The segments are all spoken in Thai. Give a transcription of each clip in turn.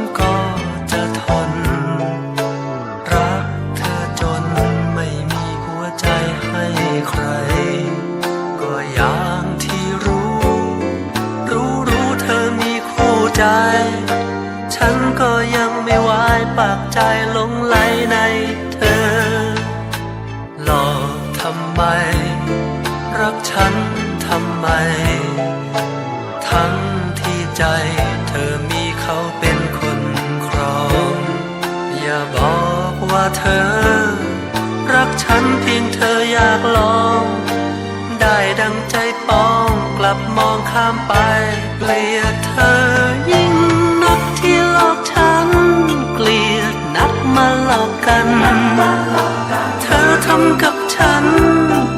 ำก็จะทน รักเธอจนไม่มีหัวใจให้ใคร ก็อย่างที่รู้ รู้รู้เธอมีคู่ใจ ฉันก็ยังไม่วายปากใจหลงไหลในเธอ หลอกทำไม รักฉันทำไม ทั้งที่ใจ เธอ รักฉันเพียงเธออยากลอง ได้ดังใจป้องกลับมองข้ามไปเกลียดเธอยิ่งนักที่หลอกฉัน เกลียดนักมาหลอกกัน เธอทำกับฉัน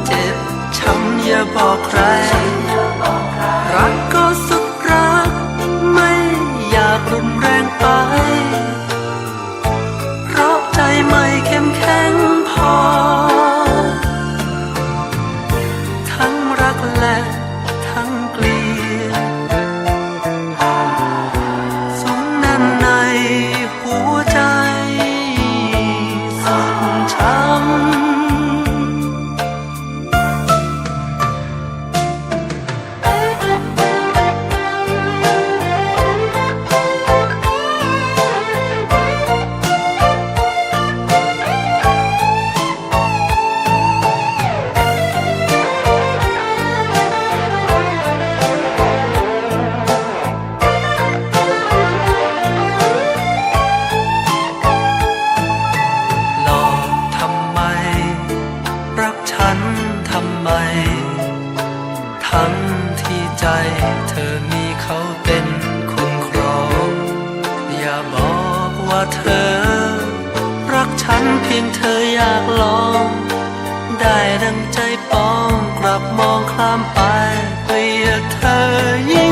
เจ็บช้ำอย่าบอกใคร ทั้งที่ใจเธอมีเขาเป็นคนครอง อย่าบอกว่าเธอ รักฉันเพียงเธออยากลอง ได้ดังใจปองกลับมองข้ามไปเพื่อเธอยิ่